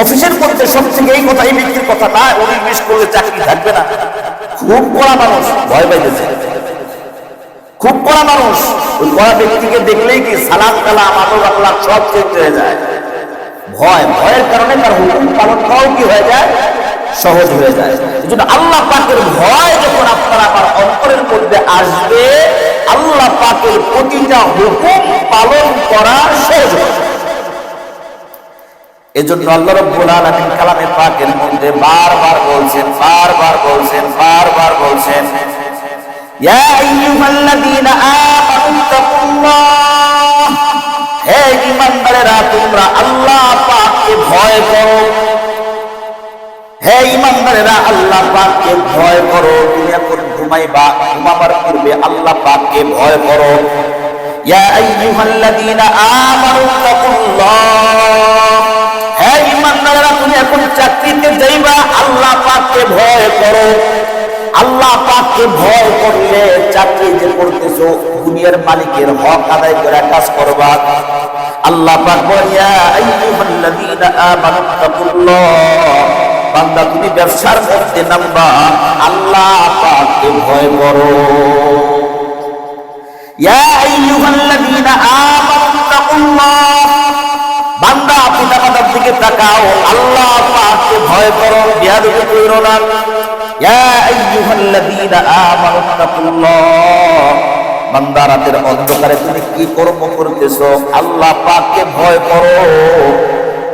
অফিসের মধ্যে সব থেকে এই কথা, এই ব্যক্তির কথা না উনি মিস করলে চাকরি থাকবে না। খুব কড়া মানুষ, ভয় পাইতেছে। খুব কড়া মানুষ, ওই কড়া ব্যক্তিকে দেখলেই কি সালাম, কালাম আদর আল্লাহ সব চেঞ্জ হয়ে যায়। ভয়, ভয়ের কারণে তার হুকুম পালন করাও কি হয়ে যায়? সহজ হয়ে যায়। জন্য আল্লাহ পাকের ভয় যখন আপনার আমার অন্তরের মধ্যে আসবে, আল্লাহ পাকের প্রতিটা হুকুম পালন করা সহজ হবে এজন্য আল্লাহ রাব্বুল আলামিন কালামে পাকের মধ্যে বারবার বলছেন বারবার বলছেন বারবার বলছেন, ইয়া আইয়ুহাল্লাযীনা আমানু তাকুল্লাহ, হে ঈমানদারেরা, তোমরা আল্লাহ পাককে ভয় করো। হে ঈমানদারেরা, আল্লাহ পাককে ভয় করো। তুমি এখন ঘুমাইবা, ঘুমাবার পূর্বে আল্লাহ পাককে ভয় করো। ইয়া আইয়ুহাল্লাযীনা আমানু তাকুল্লাহ হে ইমানদারেরা এখন চাকরিতে যাইবা, আল্লাহ পাককে ভয় করো। আল্লাহ পাককে ভয় করলে চাকরি যে করতেছো, দুনিয়ার মালিকের হক আদায় করে কাজ করবা। আল্লাহ পাক বলিয়া আইয়ুহাল্লাযীনা আমানু বান্দা, তুমি ব্যবসার মধ্যে নামবা, আল্লাহ পাককে ভয় করো। ইয়া আইয়ুহাল্লাযীনা আমানু তাকুল্লাহ তাকাও, আল্লাহ পাককে ভয় করো, বিয়াদবি কইরো না। ইয়া আইয়ুহাল্লাযীনা আমানু তাকুল্লাহ। বান্দা রাতের অন্ধকারে তুমি কি কর্ম করতেছো? আল্লাহ পাককে ভয় করো।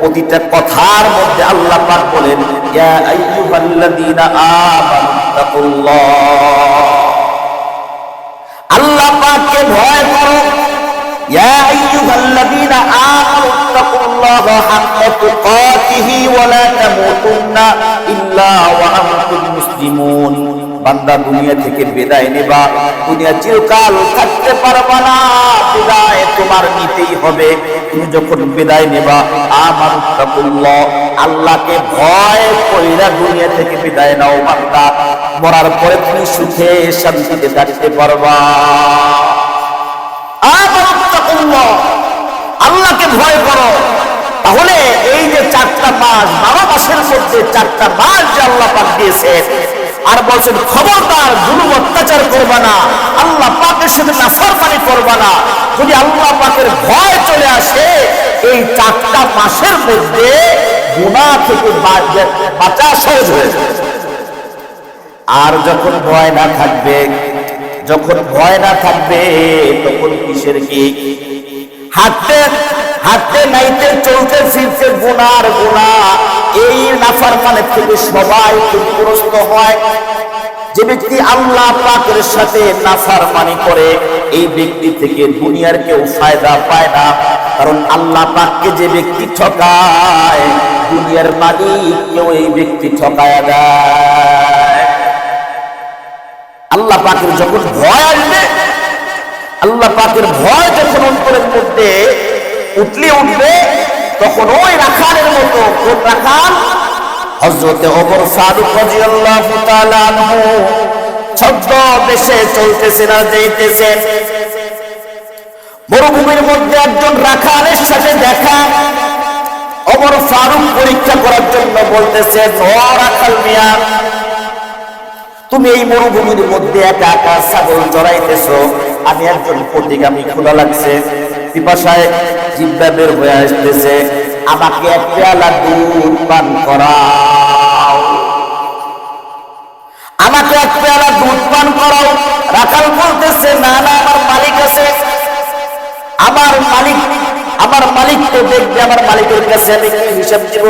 প্রতিটা কথার মধ্যে আল্লাহ পাক বলেন, ইয়া আইয়ুহাল্লাযীনা আমানু তাকুল্লাহ। আল্লাহ পাককে ভয় করো। ইয়া আইয়ুহাল্লাযীনা তাকুল্লাহা হাক্কা তুকাতিহি ওয়া লা তামুতুন্না ইল্লা ওয়া আনতুম মুসলিমুন। বান্দা দুনিয়া থেকে বিদায় নেবা। দুনিয়া চিরকাল থাকতে পারবা না। বিদায় তোমার নিতেই হবে। তুমি যখন বিদায় নেবা আমার তাকুল্লাহ আল্লাহকে ভয় কইরা দুনিয়া থেকে বিদায় নাও বান্দা। মরার পরে তুমি সুখে শান্তিতে থাকতে পারবা। আমানুত্তাকুল্লাহ, আল্লাহকে ভয় করো। তাহলে এই যে চারটা মাস, বারো মাসের মধ্যে চারটা মাস যে আল্লাহ পাক দিয়েছেন, আর বলছেন, খবরদার, জুলুম, অত্যাচার করবা না, আল্লাহ পাকের সাথে নাফরমানি করবা না। যদি আল্লাহ পাকের ভয় চলে আসে, এই চারটা মাসের মধ্যে গুণা থেকে বাঁচা সহজ হয়ে যায় আর যখন ভয় না থাকবে, যখন ভয় না থাকবে, তখন কিসের কি? হাঁটতে হাঁটতে নাইতে চলতে ফিরতে গুনার গুণা। এই নাফার মানে থেকে সবাই ক্ষতিগ্রস্ত হয়। যে ব্যক্তি আল্লাহ পাকের সাথে নাফার মানি করে, এই ব্যক্তি থেকে দুনিয়ার কেউ ফায়দা পায় না। কারণ আল্লাহ পাককে যে ব্যক্তি ঠকায়, দুনিয়ার মালিক কেউ এই ব্যক্তি ঠকায় দেয় আল্লাহ পাকের যখন ভয় আসবে আল্লাহ পাকের ভয় যখন অন্তরের মধ্যে উঠলে উঠবে, তখন ওই রাখালের মতো কোন রাখাল? হজরতে ওমর ফারুক ছদ্ম দেশে মরুভূমির মধ্যে একজন রাখালের সাথে দেখা। ওমর ফারুক পরীক্ষা করার জন্য বলতেছে রাখাল মিয়া, তুমি এই মরুভূমির মধ্যে একা একা ছাগল জড়াইতেছো। আমি একজন প্রতিগামী খোলা লাগছে। পিপাসায় জিব্বা বের হয়ে আসতেছে। আমাকে এক পেয়ালা দুধ পান করাও। আমাকে এক পেয়ালা দুধ পান করাও। রাখাল বলতেছে, না না, আমার মালিক আছে। আমার মালিক আমার মালিক তো দেখবে, আমার মালিকের কাছে আমি কি হিসাব দিব?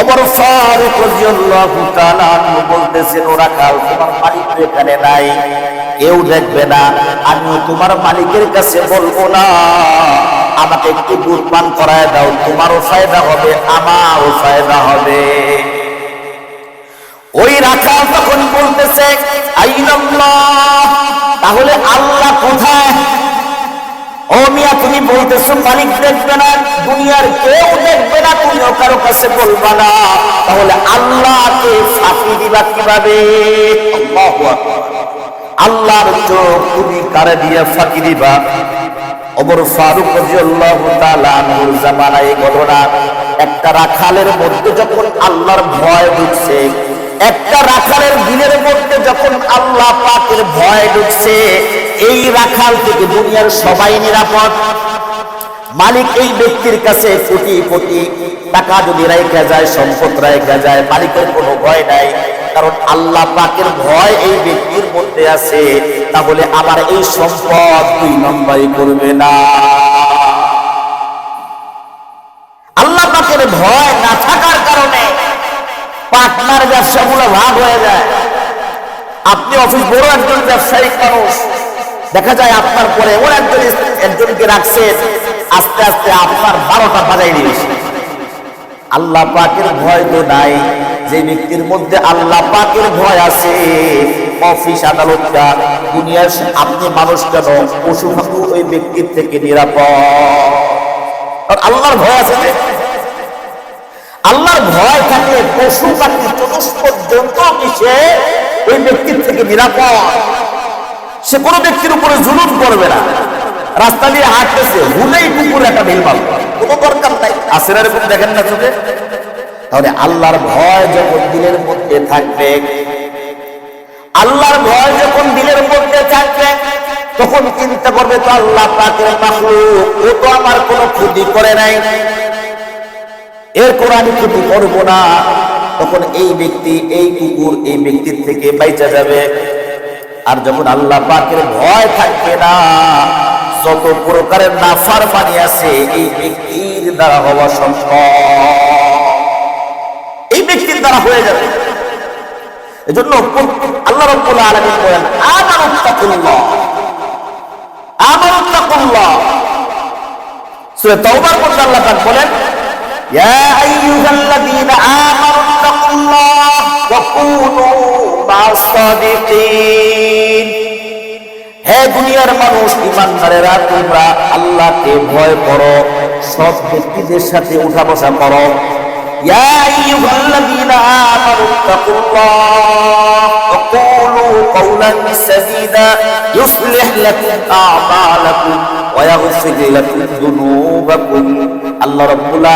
অমর ফারুক রাদিয়াল্লাহু তাআলা বলতেছেন ওরা কাল তোমার মালিক তো এখানে নাই। কেউ দেখবে না। আমিও তোমার মালিকের কাছে বলব না। আমাকে একটু দুধ পান করায় দাও, তোমারও ফায়দা হবে, আমারও ফায়দা হবে। ওই রাখাল তখন বলতেছে তাহলে আল্লাহ কোথায়? তুমি বলতেছো মালিক দেখবে না, দুনিয়ার কেউ দেখবে না, তুমিও কারও কাছে বলবা না। তাহলে আল্লাহকে ফাঁকি দিবা কীভাবে। আল্লাহর চোখ তুমি কারে দিয়ে ফাঁকি দিবা? ওমর ফারুক রাদিয়াল্লাহু তাআলা আনহুর জামানায় এই ঘটনা। একটা রাখালের মধ্যে যখন আল্লাহর ভয় ঢুকছে, একটা রাখালের দিনের মধ্যে যখন আল্লাহ পাকের ভয় ঢুকছে, এই রাখাল থেকে দুনিয়ার সবাই নিরাপদ মালিক এই ব্যক্তির কাছে কোটি কোটি টাকা যদি রেখে যায়, সম্পদ রেখে যায়, মালিকের কোনো ভয় নাই। কারণ আল্লাহ পাকের ভয় এই ব্যক্তির মধ্যে আছে। তাহলে আমার এই সম্পদ দুই নম্বরই করবে না। আল্লাহ পাকের ভয় না থাকার কারণে পার্টনার ব্যবসাগুলো ভাগ হয়ে যায়। আপনি অফিস বড় একজন ব্যবসায়িক মানুষ, দেখা যায় আপনার পরে এমন একজন একজনকে রাখছেন। আস্তে আস্তে আপনার বারোটা বাজাই দিয়েছে আল্লাহ পাকের ভয় তো নাই। যে ব্যক্তির মধ্যে আল্লাহ পাকের ভয় আছে, অফিস আদালতটা, দুনিয়ার আপনি মানুষ কেন? পশু ওই ব্যক্তির থেকে নিরাপদ। আল্লাহর ভয় আছে আল্লাহর ভয় থাকলে পশু পাখি চতুষ্পদ জন্তু সে ওই ব্যক্তির থেকে নিরাপদ। সে কোনো ব্যক্তির উপরে জুলুম করবে না। রাস্তা দিয়ে হাঁটতেছে, হুলেই কুকুর একটা ঢিল মারল কোনো দরকার নাই। আসের এরকম দেখেন না চোখে? তাহলে আল্লাহর ভয় যখন দিলের মধ্যে থাকবে, আল্লাহর ভয় যখন দিলের মধ্যে থাকবে, তখন চিন্তা করবে, তো আল্লাহ পাকের মাখলুক, ও তো আমার কোনো ক্ষতি করে নাই। এর কোনো আমি ক্ষতি করব না। তখন এই ব্যক্তি, এই কুকুর এই ব্যক্তির থেকে বাইচা যাবে। আর যখন আল্লাহ পাকের ভয় থাকবে না যত প্রকারের নাফার মানি আছে, এই ব্যক্তির দ্বারা হওয়া সম্ভব। এই ব্যক্তির দ্বারা হয়ে যাবে। এজন্য আল্লাহ রব্বুল বলেন সূরা তাওবার মধ্যে আল্লাহ পাক বলেন, ইয়া আইয়ুহাল্লাযীনা দুনিয়ার মানুষ, ইমানদারেরা তোমরা আল্লাহকে ভয় করো সব ব্যক্তিদের সাথে উঠা বসা করো আল্লাহ রবুল্লা